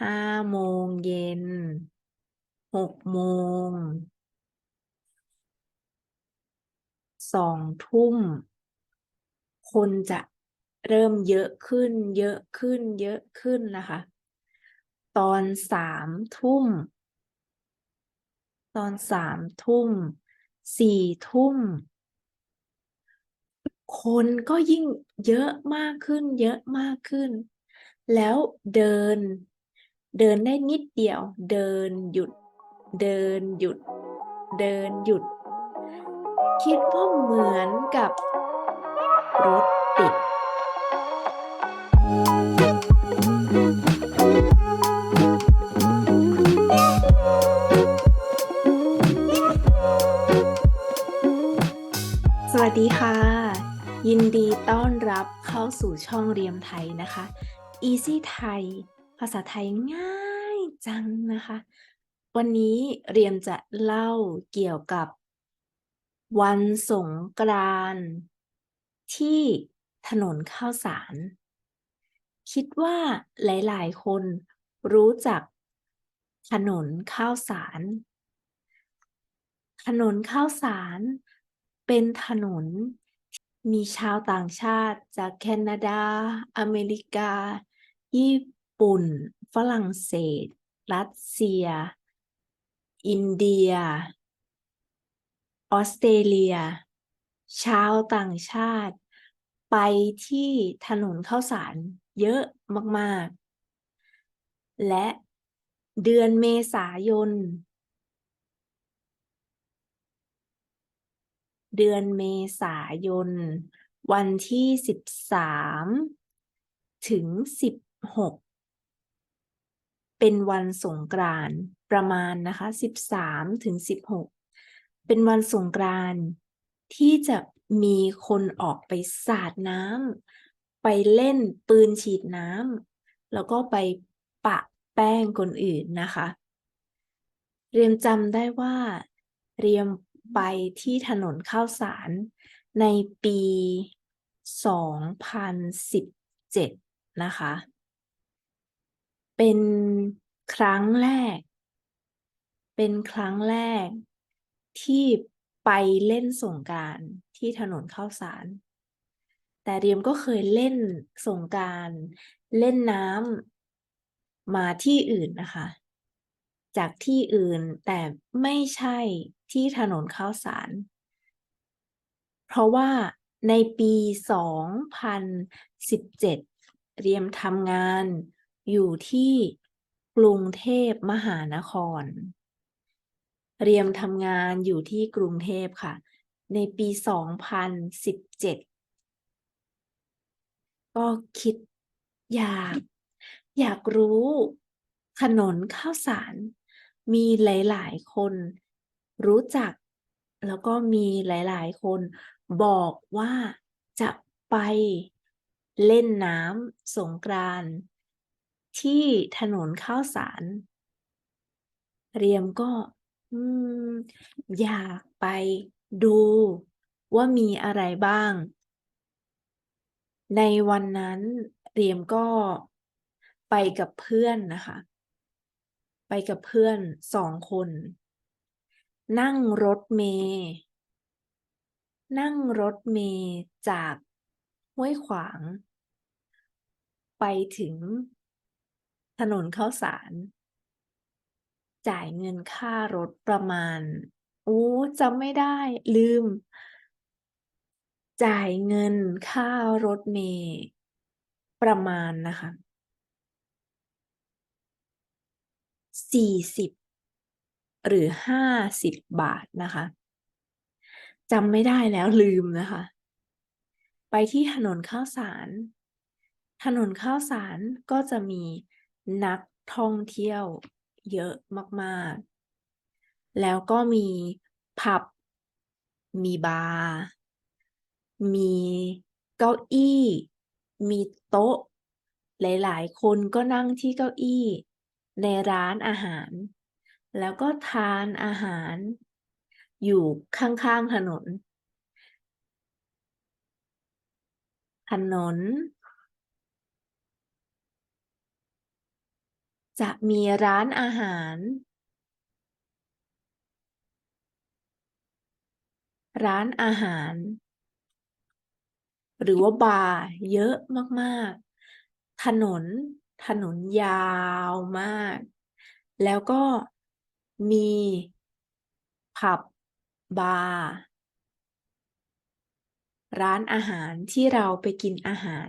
ห้าโมงเย็นหกโมงสองทุ่ม คนจะเริ่มเยอะขึ้น เยอะขึ้น เยอะขึ้นนะคะ ตอนสามทุ่ม ตอนสามทุ่มสี่ทุ่ม คนก็ยิ่งเยอะมากขึ้น เยอะมากขึ้น แล้วเดิน เดินได้นิดเดียว เดินหยุด เดินหยุด เดินหยุด คิดว่าเหมือนกับรถติด สวัสดีค่ะ ยินดีต้อนรับเข้าสู่ช่องเรียมไทยนะคะ Easy ไทย ภาษาไทยง่ายจังนะคะ วันนี้เรียมจะเล่าเกี่ยวกับ วันสงกรานต์ที่ถนนข้าวสาร คิดว่าหลาย ๆ คนรู้จักถนนข้าวสาร ถนนข้าวสารเป็นถนนมีชาวต่างชาติจากแคนาดา อเมริกา ญี่ ปุ่น ฝรั่งเศส รัสเซีย อินเดีย ออสเตรเลีย ชาวต่างชาติ ไปที่ถนนข้าวสารเยอะมาก ๆ และเดือนเมษายน เดือนเมษายน วันที่สิบสามถึงสิบหก เป็นวันสงกรานต์ประมาณนะคะสิบสามถึงสิบหกเป็นวันสงกรานต์ที่จะมีคนออกไปสาดน้ำไปเล่นปืนฉีดน้ำแล้วก็ไปปะแป้งคนอื่นนะคะ เรียมจำได้ว่า เรียมไปที่ถนนข้าวสาร ในปี 2017 นะคะ เป็นครั้งแรก เป็นครั้งแรก ที่ไปเล่นสงการที่ถนนข้าวสาร แต่เรียมก็เคยเล่นสงการเล่นน้ำมาที่อื่นนะคะ จากที่อื่นแต่ไม่ใช่ที่ถนนข้าวสาร เพราะว่าในปี 2017 เรียมทำงาน อยู่ที่กรุงเทพมหานคร เรียมทำงานอยู่ที่กรุงเทพค่ะ ในปี 2017 ก็คิดอยากอยากรู้ถนนข้าวสาร มีหลาย ๆ คนรู้จัก แล้วก็มีหลาย ๆ คนบอกว่าจะไปเล่นน้ำสงกรานต์ ที่ถนนข้าวสาร เรียมก็อยากไปดูว่ามีอะไรบ้าง ในวันนั้นเรียมก็ไปกับเพื่อนนะคะ ไปกับเพื่อนสองคน นั่งรถเมล์นั่งรถเมล์จากห้วยขวาง ไปถึง ถนนข้าวสาร จ่ายเงินค่ารถประมาณ โอ้จำไม่ได้ลืม จ่ายเงินค่ารถเมล์ประมาณนะคะสี่สิบหรือห้าสิบบาทนะคะจำไม่ได้แล้วลืมนะคะ ไปที่ถนนข้าวสาร ถนนข้าวสารก็จะมี นักท่องเที่ยวเยอะมากๆ แล้วก็มีผับ มีบาร์ มีเก้าอี้ มีโต๊ะ หลายๆ คนก็นั่งที่เก้าอี้ในร้านอาหาร แล้วก็ทานอาหารอยู่ข้างๆถนน ถนน จะมีร้านอาหาร ร้านอาหาร หรือว่าบาร์เยอะมากๆ ถนน ถนนยาวมาก แล้วก็มีผับบาร์ร้านอาหารที่เราไปกินอาหาร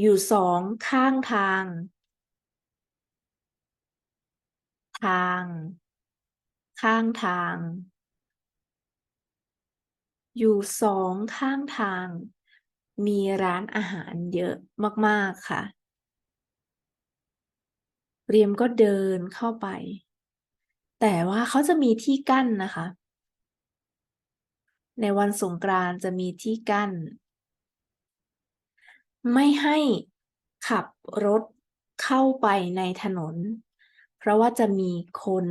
อยู่สองข้างทาง ทาง ข้างทาง อยู่สองข้างทาง มีร้านอาหารเยอะมากๆค่ะ เรียมก็เดินเข้าไป แต่ว่าเขาจะมีที่กั้นนะคะ ในวันสงกรานต์จะมีที่กั้น ไม่ให้ขับรถเข้าไปในถนน เพราะว่าจะมีคน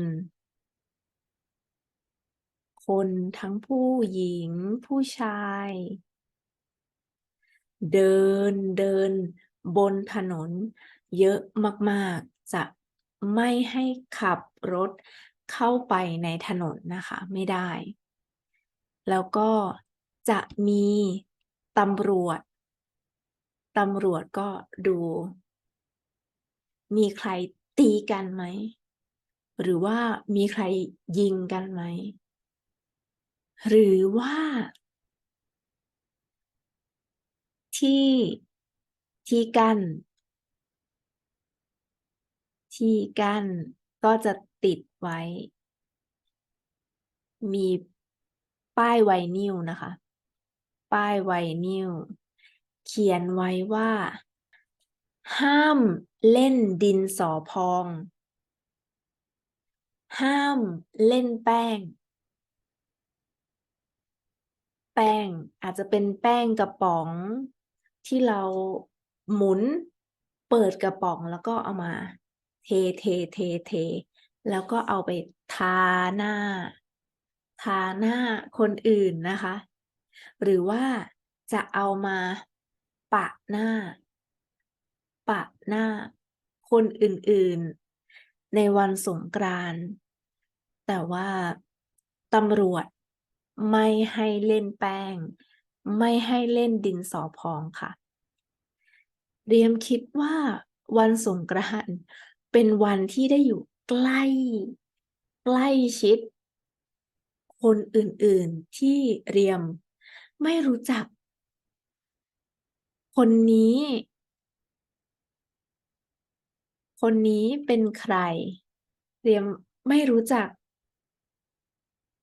คนทั้งผู้หญิงผู้ชาย เดินเดินบนถนน เยอะมากๆ จะไม่ให้ขับรถเข้าไปในถนนนะคะ ไม่ได้ แล้วก็จะมีตำรวจ ตำรวจก็ดู มีใคร ตีกันไหม หรือว่ามีใครยิงกันไหม หรือว่า ที่ที่กัน ที่กันก็จะติดไว้ มีป้ายไวนิลนะคะ ป้ายไวนิลเขียนไว้ว่า ห้าม เล่นดินสอพอง ห้ามเล่นแป้ง แป้งอาจจะเป็นแป้งกระป๋อง ที่เราหมุนเปิดกระป๋องแล้วก็เอามา เทเทเทเท แล้วก็เอาไปทาหน้า ทาหน้าคนอื่นนะคะ หรือว่าจะเอามาปะหน้า ปะหน้า คนอื่นๆ ในวันสงกรานต์แต่ว่าตำรวจไม่ให้เล่นแป้ง ไม่ให้เล่นดินสอพองค่ะ เรียมคิดว่าวันสงกรานต์เป็นวันที่ได้อยู่ใกล้ใกล้ชิด คนอื่นๆที่เรียมไม่รู้จัก คนนี้ คนนี้เป็นใครเรียมไม่รู้จัก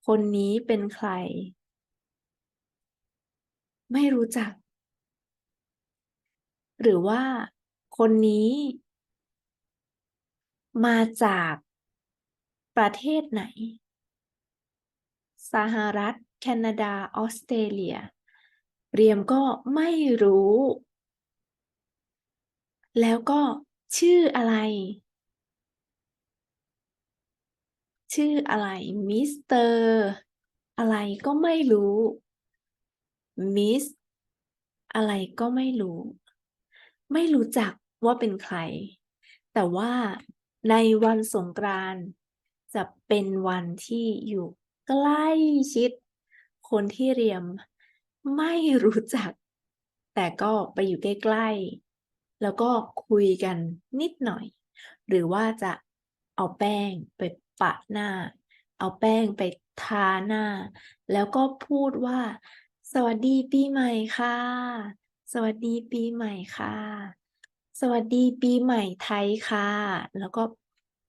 คนนี้เป็นใคร ไม่รู้จัก หรือว่า คนนี้ มาจากประเทศไหน สหรัฐ แคนาดา ออสเตรเลีย เรียมก็ไม่รู้ แล้วก็ ชื่ออะไร ชื่ออะไร มิสเตอร์ อะไรก็ไม่รู้ มิส อะไรก็ไม่รู้ ไม่รู้จักว่าเป็นใคร แต่ว่าในวันสงกรานต์จะเป็นวันที่อยู่ใกล้ชิด คนที่เรียมไม่รู้จัก แต่ก็ไปอยู่ใกล้ๆ แล้วก็คุยกันนิดหน่อย หรือว่าจะเอาแป้งไปปะหน้า เอาแป้งไปทาหน้า แล้วก็พูดว่า สวัสดีปีใหม่ค่ะ สวัสดีปีใหม่ค่ะ สวัสดีปีใหม่ไทยค่ะ แล้วก็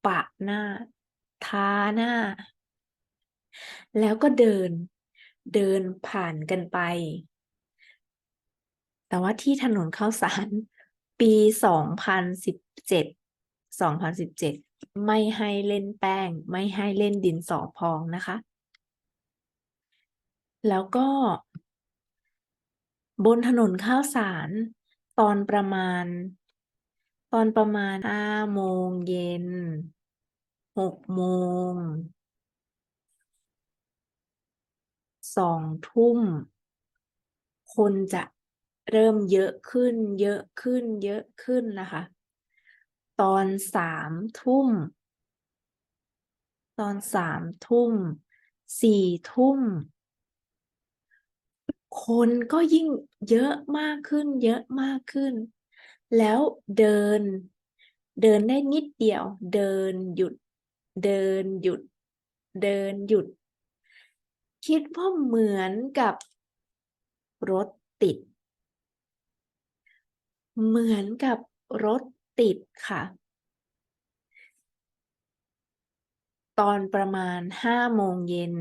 ปะหน้า ทาหน้า แล้วก็เดิน เดินผ่านกันไป แต่ว่าที่ถนนข้าวสาร ปี2017 2017ไม่ให้เล่นแป้ง ไม่ให้เล่นดินสอพองนะคะ แล้วก็ บนถนนข้าวสาร ตอนประมาณ ตอนประมาณ5โมงเย็น6โมง2ทุ่ม คนจะ เริ่มเยอะขึ้น เยอะขึ้น เยอะขึ้นนะคะ ตอนสามทุ่ม ตอนสามทุ่ม สี่ทุ่ม คนก็ยิ่งเยอะมากขึ้น เยอะมากขึ้น แล้วเดิน เดินได้นิดเดียว เดินหยุด เดินหยุด เดินหยุด คิดว่าเหมือนกับรถติด เหมือนกับรถติดค่ะ ตอนประมาณห้าโมงเย็น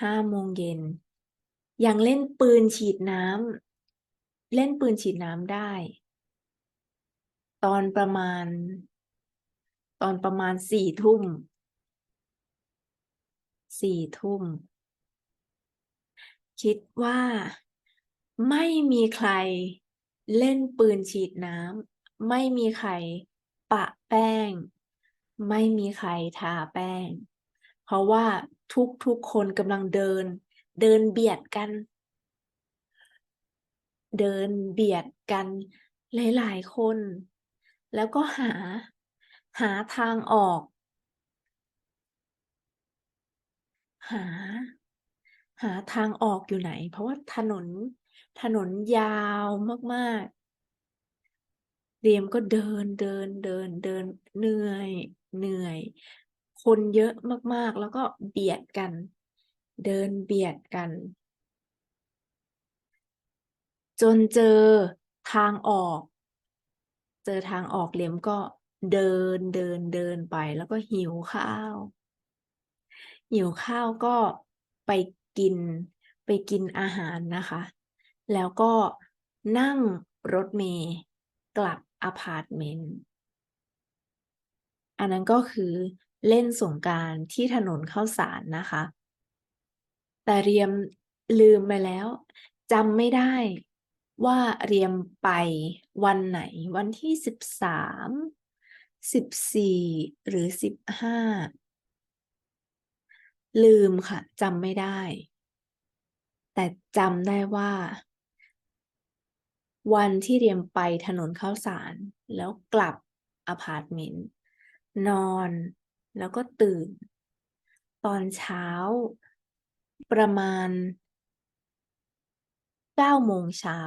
ห้าโมงเย็น ยังเล่นปืนฉีดน้ำเล่นปืนฉีดน้ำได้ ตอนประมาณ ตอนประมาณสี่ทุ่มสี่ทุ่ม คิดว่าไม่มีใคร เล่นปืนฉีดน้ำ ไม่มีใครปะแป้ง ไม่มีใครทาแป้ง เพราะว่าทุกๆคนกำลังเดิน เดินเบียดกัน เดินเบียดกันหลายๆคน แล้วก็หาหาทางออก หา หาทางออกอยู่ไหน เพราะว่าถนน ถนนยาวมากๆ เรียมก็เดินเดินเดินเดินเหนื่อยเหนื่อย คนเยอะมากๆ แล้วก็เบียดกัน เดินเบียดกัน จนเจอทางออก เจอทางออกเรียมก็เดินเดินเดินไปแล้วก็หิวข้าว หิวข้าวก็ไปกินไปกินอาหารนะคะ แล้วก็นั่งรถเมล์กลับอพาร์ตเมนต์อันนั้นก็คือเล่นสงกานต์ที่ถนนเข้าสารนะคะ แต่เรียมลืมไปแล้วจำไม่ได้ว่าเรียมไปวันไหนวันที่สิบสามสิบสี่หรือสิบห้าลืมค่ะจำไม่ได้ แต่จำได้ว่า วันที่เรียมไปถนนข้าวสาร แล้วกลับอพาร์ตเมนต์นอนแล้วก็ตื่น ตอนเช้าประมาณเก้าโมงเช้า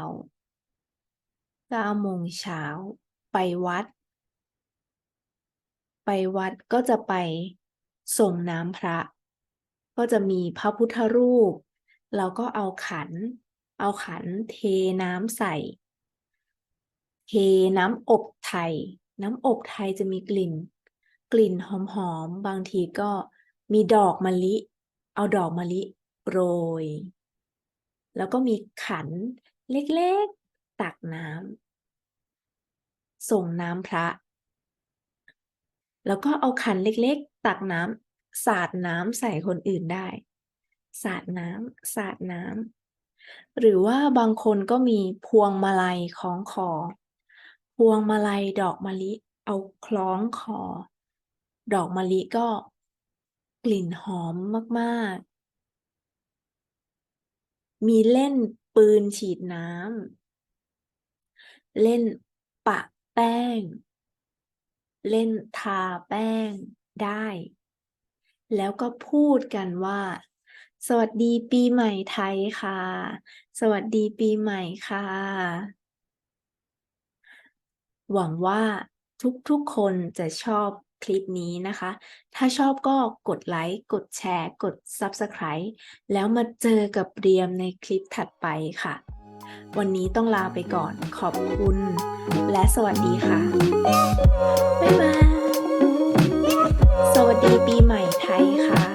เก้าโมงเช้าไปวัด ไปวัดก็จะไปส่งน้ำพระ ก็จะมีพระพุทธรูปแล้วก็เอาขัน เอาขันเทน้ำใส่ เทน้ำอบไทย น้ำอบไทยจะมีกลิ่น กลิ่นหอมๆ บางทีก็มีดอกมะลิ เอาดอกมะลิโรย แล้วก็มีขันเล็กๆ ตักน้ำส่งน้ำพระ แล้วก็เอาขันเล็กๆ ตักน้ำสาดน้ำใส่คนอื่นได้ สาดน้ำสาดน้ำหรือว่าบางคนก็มีพวงมาลัยคล้องคอ พวงมาลัยดอกมะลิเอาคล้องคอ ดอกมะลิก็กลิ่นหอมมาก ๆ มีเล่นปืนฉีดน้ำ เล่นปะแป้ง เล่นทาแป้งได้ แล้วก็พูดกันว่า สวัสดีปีใหม่ไทยค่ะ สวัสดีปีใหม่ค่ะ หวังว่าทุกๆคนจะชอบคลิปนี้นะคะ ถ้าชอบก็กดไลค์ กดแชร์ กด Subscribe แล้วมาเจอกับเรียมในคลิปถัดไปค่ะ วันนี้ต้องลาไปก่อนขอบคุณ และสวัสดีค่ะ บ๊ายบาย สวัสดีปีใหม่ไทยค่ะ